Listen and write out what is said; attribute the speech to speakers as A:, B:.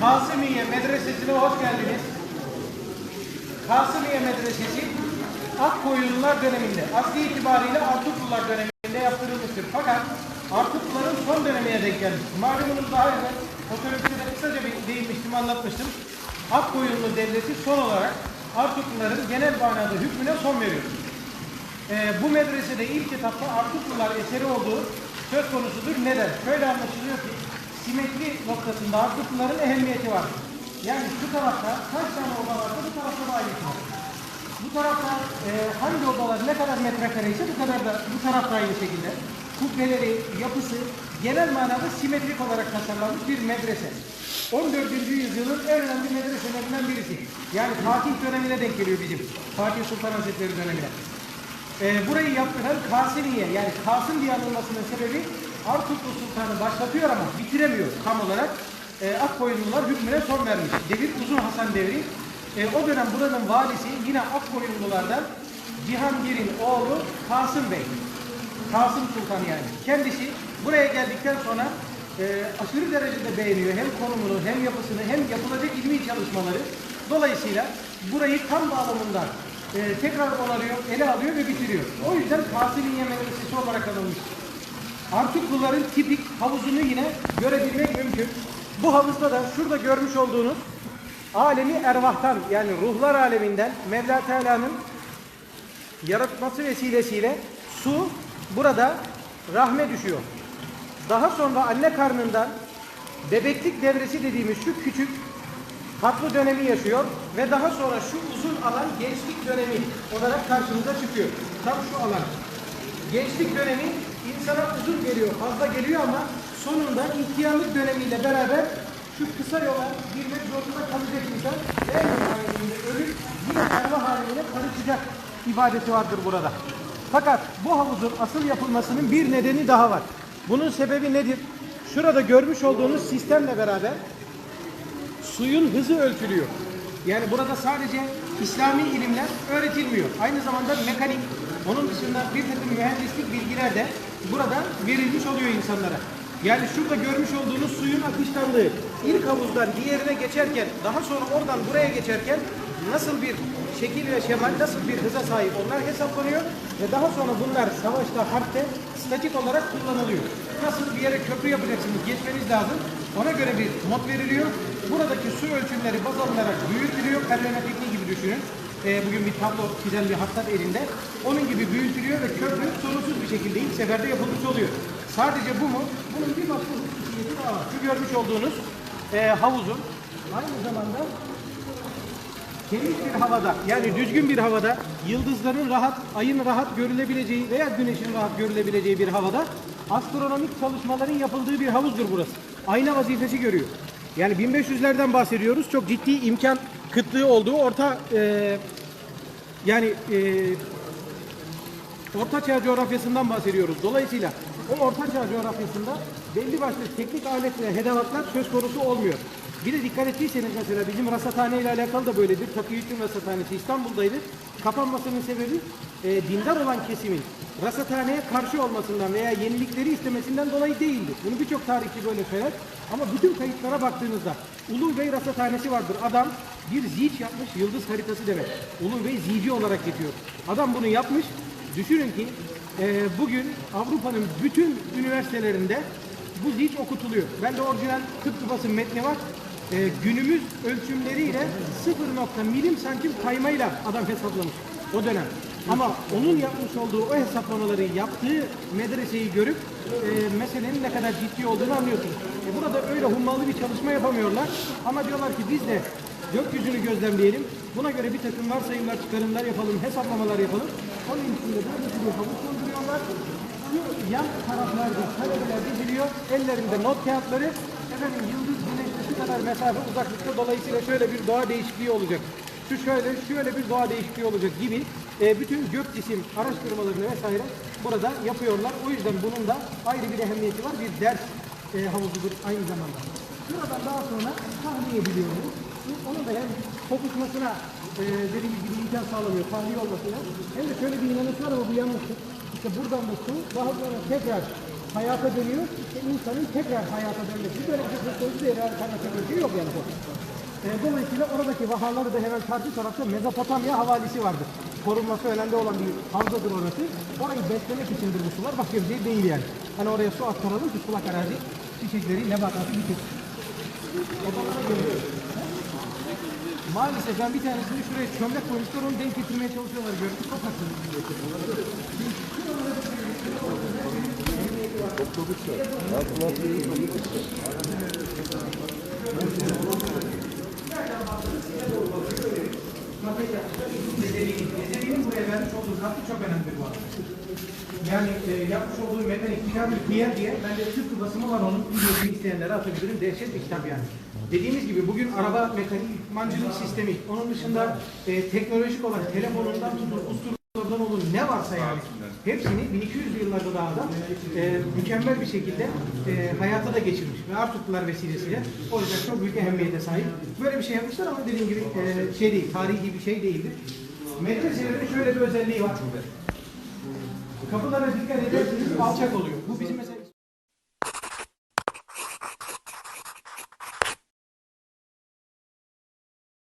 A: Kasımiye Medresesi'ne hoş geldiniz. Kasımiye Medresesi Akkoyunlular döneminde, asli itibariyle Artuklular döneminde yaptırılmıştır. Fakat Artukluların son dönemine denk gelmiştir. Malumunuz daha önce otobüste de kısaca bir değinmiştim, anlatmıştım. Akkoyunlu devleti son olarak Artukluların genel manada hükmüne son veriyor. Ee, bu medresede ilk etapta Artuklular eseri olduğu söz konusudur. Neden? Şöyle anlaşılıyor ki simetri noktasında Artukluların ehemmiyeti var. Yani şu tarafta kaç tane oda varsa bu tarafta da aynı var. Bu tarafta e, hangi odalar ne kadar metrekare ise bu kadar da bu tarafta aynı şekilde. Kubbeleri, yapısı genel manada simetrik olarak tasarlanmış bir medrese. 14. yüzyılın en önemli medreselerinden birisi. Yani Fatih dönemine denk geliyor bizim. Fatih Sultan Hazretleri dönemine. Ee, burayı yaptıran Kasimiye yani Kasım diye anılmasının sebebi Artuklu Sultanı başlatıyor ama bitiremiyor tam olarak. Ee, Akkoyunlular hükmüne son vermiş. Devir Uzun Hasan devri. Ee, o dönem buranın valisi yine Akkoyunlulardan Cihangir'in oğlu Kasım Bey. Kasım Sultan yani. Kendisi buraya geldikten sonra e, aşırı derecede beğeniyor hem konumunu hem yapısını hem yapılacak ilmi çalışmaları. Dolayısıyla burayı tam bağlamında e, tekrar onarıyor, ele alıyor ve bitiriyor. O yüzden Kasimiye Medresesi olarak anılmış. Artukluların tipik havuzunu yine görebilmek mümkün. Bu havuzda da şurada görmüş olduğunuz alemi ervahtan yani ruhlar aleminden Mevla Teala'nın yaratması vesilesiyle su burada rahme düşüyor. Daha sonra anne karnından bebeklik devresi dediğimiz şu küçük hatlı dönemi yaşıyor ve daha sonra şu uzun alan gençlik dönemi olarak karşımıza çıkıyor. Tam şu alan. Gençlik dönemi insana uzun geliyor, fazla geliyor ama sonunda ihtiyarlık dönemiyle beraber şu kısa yola girmek zorunda kalacak insan en nihayetinde ölüp yine ervah haline karışacak ibadeti vardır burada. Fakat bu havuzun asıl yapılmasının bir nedeni daha var. Bunun sebebi nedir? Şurada görmüş olduğunuz sistemle beraber suyun hızı ölçülüyor. Yani burada sadece İslami ilimler öğretilmiyor. Aynı zamanda mekanik, onun dışında bir takım mühendislik bilgiler de burada verilmiş oluyor insanlara. Yani şurada görmüş olduğunuz suyun akışkanlığı ilk havuzdan diğerine geçerken, daha sonra oradan buraya geçerken nasıl bir şekil ve şemal, nasıl bir hıza sahip onlar hesaplanıyor ve daha sonra bunlar savaşta, harpte statik olarak kullanılıyor. Nasıl bir yere köprü yapacaksınız, geçmeniz lazım. Ona göre bir not veriliyor. Buradaki su ölçümleri baz alınarak büyütülüyor. Karleme tekniği gibi düşünün. Ee, bugün bir tablo çizen bir hattat elinde. Onun gibi büyütülüyor ve bir şekilde ilk seferde yapılmış oluyor. Sadece bu mu? Bunun bir başka hususiyeti daha. Şu görmüş olduğunuz e, havuzun aynı zamanda temiz bir havada yani düzgün bir havada yıldızların rahat, ayın rahat görülebileceği veya güneşin rahat görülebileceği bir havada astronomik çalışmaların yapıldığı bir havuzdur burası. Ayna vazifesi görüyor. Yani 1500'lerden bahsediyoruz. Çok ciddi imkan kıtlığı olduğu orta e, yani e, Orta Çağ coğrafyasından bahsediyoruz. Dolayısıyla o Orta Çağ coğrafyasında belli başlı teknik alet ve hedevatlar söz konusu olmuyor. Bir de dikkat ettiyseniz mesela bizim rasathane ile alakalı da böyledir. Takıyüklü Rasathanesi İstanbul'daydı. Kapanmasının sebebi e, dindar olan kesimin rasathaneye karşı olmasından veya yenilikleri istemesinden dolayı değildi. Bunu birçok tarihçi böyle söyler. Ama bütün kayıtlara baktığınızda Ulu Bey Rasathanesi vardır. Adam bir ziç yapmış, yıldız haritası demek. Ulu Bey zici olarak geçiyor. Adam bunu yapmış. Düşünün ki e, bugün Avrupa'nın bütün üniversitelerinde bu ziç okutuluyor. Ben de orijinal tıp tıpası metni var. E, günümüz ölçümleriyle 0. milim santim kaymayla adam hesaplamış o dönem. Ama onun yapmış olduğu o hesaplamaları yaptığı medreseyi görüp e, meselenin ne kadar ciddi olduğunu anlıyorsunuz. E, burada öyle hummalı bir çalışma yapamıyorlar. Ama diyorlar ki biz de gökyüzünü gözlemleyelim. Buna göre bir takım varsayımlar, çıkarımlar yapalım, hesaplamalar yapalım. Onun için de böyle bir havuz dolduruyorlar. Şu yan taraflarda talebeler diziliyor. Ellerinde not kağıtları. Efendim yıldız güneşle şu kadar mesafe uzaklıkta dolayısıyla şöyle bir doğa değişikliği olacak. Şu şöyle, şöyle bir doğa değişikliği olacak gibi e, bütün gök cisim araştırmalarını vesaire burada yapıyorlar. O yüzden bunun da ayrı bir ehemmiyeti var. Bir ders e, havuzudur aynı zamanda. Buradan daha sonra tahliye biliyoruz. Onun da hem kokuşmasına e, dediğimiz gibi imkan sağlanıyor, tahliye olmasına. Hem de şöyle bir inanış var ama bu yanlıştır. İşte buradan da su daha sonra tekrar
B: hayata dönüyor. İşte insanın tekrar hayata dönmesi. Böyle bir şey söz konusu değil. Alternatif bir şey yok yani bu. E, dolayısıyla oradaki vahaları da hemen karşı tarafta Mezopotamya havalisi vardır. Korunması önemli olan bir havzadır orası. Orayı beslemek içindir bu sular. Başka bir şey değil yani. Hani oraya su aktaralım ki sulak arazi çiçekleri, nebatatı bitir. Odalara geliyor. Maalesef ben bir tanesini şuraya çömlek koymuşlar onu denk getirmeye çalışıyorlar gördüm. Çok haksızlık. Ezeli'nin buraya vermiş olduğu katkı çok önemli. Yani e, yapmış olduğu mekanik kitabı diye diye ben de tıpkı basımı var onun videosunu isteyenlere atabilirim. Dehşet bir kitap yani. Dediğimiz gibi bugün araba mekanik mancılık sistemi, onun dışında e, teknolojik olarak telefonundan tutun, usturlardan olun ne varsa yani hepsini 1200'lü yıllarda daha da e, mükemmel bir şekilde e, hayata da geçirmiş ve Artuklular vesilesiyle o yüzden çok büyük ehemmiyete sahip. Böyle bir şey yapmışlar ama dediğim gibi e, şey değil, tarihi bir şey değildir. Medreselerin şöyle bir özelliği var. Kapılara dikkat ederseniz alçak oluyor. Bu bizim mesela